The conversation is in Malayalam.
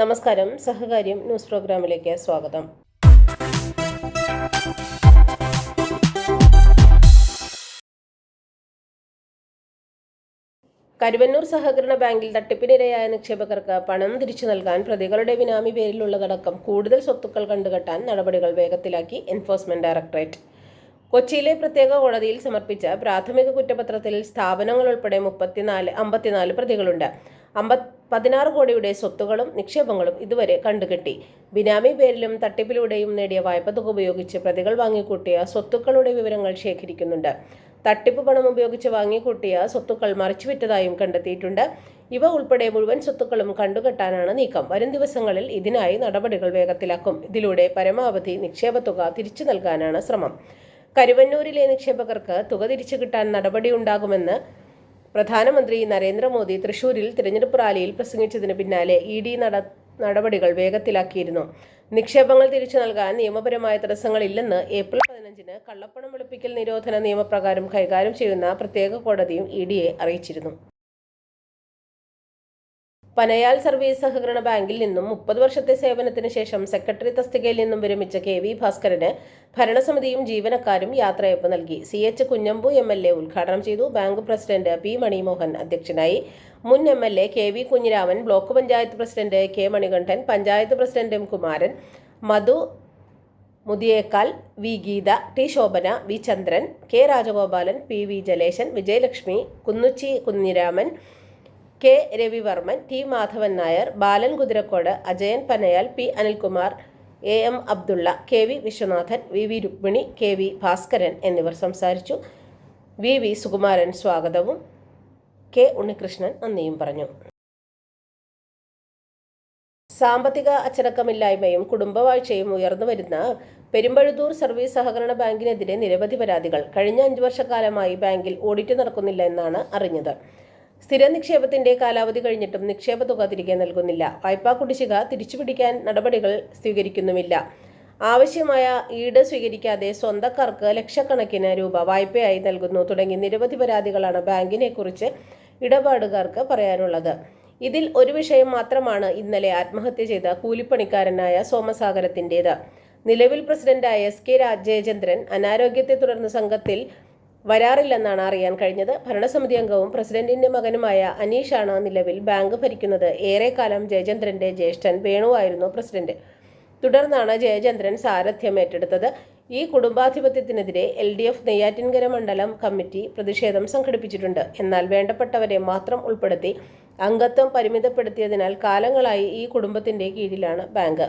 നമസ്കാരം. സഹകാര്യം ന്യൂസ് പ്രോഗ്രാമിലേക്ക് സ്വാഗതം. കരുവന്നൂർ സഹകരണ ബാങ്കിൽ തട്ടിപ്പിനിരയായ നിക്ഷേപകർക്ക് പണം തിരിച്ചു നൽകാൻ പ്രതികളുടെ ബിനാമി പേരിലുള്ളതടക്കം കൂടുതൽ സ്വത്തുക്കൾ കണ്ടുകെട്ടാൻ നടപടികൾ വേഗത്തിലാക്കി എൻഫോഴ്സ്മെന്റ് ഡയറക്ടറേറ്റ്. കൊച്ചിയിലെ പ്രത്യേക കോടതിയിൽ സമർപ്പിച്ച പ്രാഥമിക കുറ്റപത്രത്തിൽ സ്ഥാപനങ്ങൾ ഉൾപ്പെടെ മുപ്പത്തിനാല് അമ്പത്തിനാല് പ്രതികളുണ്ട്. അമ്പത് പതിനാറ് കോടിയുടെ സ്വത്തുകളും നിക്ഷേപങ്ങളും ഇതുവരെ കണ്ടുകെട്ടി. ബിനാമി പേരിലും തട്ടിപ്പിലൂടെയും നേടിയ വായ്പ തുക ഉപയോഗിച്ച് പ്രതികൾ വാങ്ങിക്കൂട്ടിയ സ്വത്തുക്കളുടെ വിവരങ്ങൾ ശേഖരിക്കുന്നുണ്ട്. തട്ടിപ്പ് പണം ഉപയോഗിച്ച് വാങ്ങിക്കൂട്ടിയ സ്വത്തുക്കൾ മറിച്ചുവിറ്റതായും കണ്ടെത്തിയിട്ടുണ്ട്. ഇവ ഉൾപ്പെടെ മുഴുവൻ സ്വത്തുക്കളും കണ്ടുകെട്ടാനാണ് നീക്കം. വരും ദിവസങ്ങളിൽ ഇതിനായി നടപടികൾ വേഗത്തിലാക്കും. ഇതിലൂടെ പരമാവധി നിക്ഷേപ തുക തിരിച്ചു നൽകാനാണ് ശ്രമം. കരുവന്നൂരിലെ നിക്ഷേപകർക്ക് തുക തിരിച്ചു കിട്ടാൻ നടപടിയുണ്ടാകുമെന്ന് പ്രധാനമന്ത്രി നരേന്ദ്രമോദി തൃശൂരിൽ തിരഞ്ഞെടുപ്പ് റാലിയിൽ പ്രസംഗിച്ചതിന് പിന്നാലെ ഇ ഡി നട നടപടികൾ വേഗത്തിലാക്കിയിരുന്നു. നിക്ഷേപങ്ങൾ തിരിച്ചു നൽകാൻ നിയമപരമായ തടസ്സങ്ങളില്ലെന്ന് ഏപ്രിൽ പതിനഞ്ചിന് കള്ളപ്പണം വെളുപ്പിക്കൽ നിരോധന നിയമപ്രകാരം കൈകാര്യം ചെയ്യുന്ന പ്രത്യേക കോടതിയും ഇ ഡിയെ അറിയിച്ചിരുന്നു. പനയാൽ സർവീസ് സഹകരണ ബാങ്കിൽ നിന്നും മുപ്പത് വർഷത്തെ സേവനത്തിന് ശേഷം സെക്രട്ടറി തസ്തികയിൽ നിന്നും വിരമിച്ച കെ വി ഭാസ്കരന് ഭരണസമിതിയും ജീവനക്കാരും യാത്രയപ്പ് നൽകി. C H Kunhambu M L A ഉദ്ഘാടനം ചെയ്തു. ബാങ്ക് പ്രസിഡന്റ് പി മണിമോഹൻ അധ്യക്ഷനായി. മുൻ M L A K V Kunhiraman block panchayat president K Manikandan panchayat president M Kumaran Madhu Muthiyekkal V Geetha T Shobhana V Chandran K Rajagopalan P V Jaleshan Vijayalakshmi Kunnuchi Kunhiraman K Ravivarman T Madhavan Nair Balan Kuthirakode Ajayan Panayal P Anilkumar A M Abdulla K V Viswanathan V V Rukmini K V Bhaskaran എന്നിവർ സംസാരിച്ചു. വി വി സുകുമാരൻ സ്വാഗതവും. കെ ഉണ്ണികൃഷ്ണൻ നന്ദിയും പറഞ്ഞു. സാമ്പത്തിക അച്ചടക്കമില്ലായ്മയും കുടുംബവാഴ്ചയും ഉയർന്നു വരുന്ന പെരുമ്പഴുതൂർ സർവീസ് സഹകരണ ബാങ്കിനെതിരെ നിരവധി പരാതികൾ. കഴിഞ്ഞ അഞ്ചു വർഷക്കാലമായി ബാങ്കിൽ ഓഡിറ്റ് നടക്കുന്നില്ല എന്നാണ് അറിഞ്ഞത്. സ്ഥിര നിക്ഷേപത്തിന്റെ കാലാവധി കഴിഞ്ഞിട്ടും നിക്ഷേപ തുക തിരികെ നൽകുന്നില്ല. വായ്പാ കുടിശ്ശിക തിരിച്ചുപിടിക്കാൻ നടപടികൾ സ്വീകരിക്കുന്നുമില്ല. ആവശ്യമായ ഈട് സ്വീകരിക്കാതെ സ്വന്തക്കാർക്ക് ലക്ഷക്കണക്കിന് രൂപ വായ്പയായി നൽകുന്നു. തുടങ്ങി നിരവധി പരാതികളാണ് ബാങ്കിനെ കുറിച്ച് ഇടപാടുകാർക്ക് പറയാനുള്ളത്. ഇതിൽ ഒരു വിഷയം മാത്രമാണ് ഇന്നലെ ആത്മഹത്യ ചെയ്ത കൂലിപ്പണിക്കാരനായ സോമസാഗരത്തിന്റേത് നിലവിൽ പ്രസിഡന്റായ എസ് കെ രാജേചന്ദ്രൻ അനാരോഗ്യത്തെ തുടർന്ന് സംഘത്തിൽ വരാറില്ലെന്നാണ് അറിയാൻ കഴിഞ്ഞത്. ഭരണസമിതി അംഗവും പ്രസിഡന്റിന്റെ മകനുമായ അനീഷാണ് നിലവിൽ ബാങ്ക് ഭരിക്കുന്നത്. ഏറെക്കാലം ജയചന്ദ്രന്റെ ജ്യേഷ്ഠൻ വേണുവായിരുന്നു പ്രസിഡന്റ്. തുടർന്നാണ് ജയചന്ദ്രൻ സാരഥ്യം ഏറ്റെടുത്തത്. ഈ കുടുംബാധിപത്യത്തിനെതിരെ എൽ ഡി എഫ് നെയ്യാറ്റിൻകര മണ്ഡലം കമ്മിറ്റി പ്രതിഷേധം സംഘടിപ്പിച്ചിട്ടുണ്ട്. എന്നാൽ വേണ്ടപ്പെട്ടവരെ മാത്രം ഉൾപ്പെടുത്തി അംഗത്വം പരിമിതപ്പെടുത്തിയതിനാൽ കാലങ്ങളായി ഈ കുടുംബത്തിന്റെ കീഴിലാണ് ബാങ്ക്.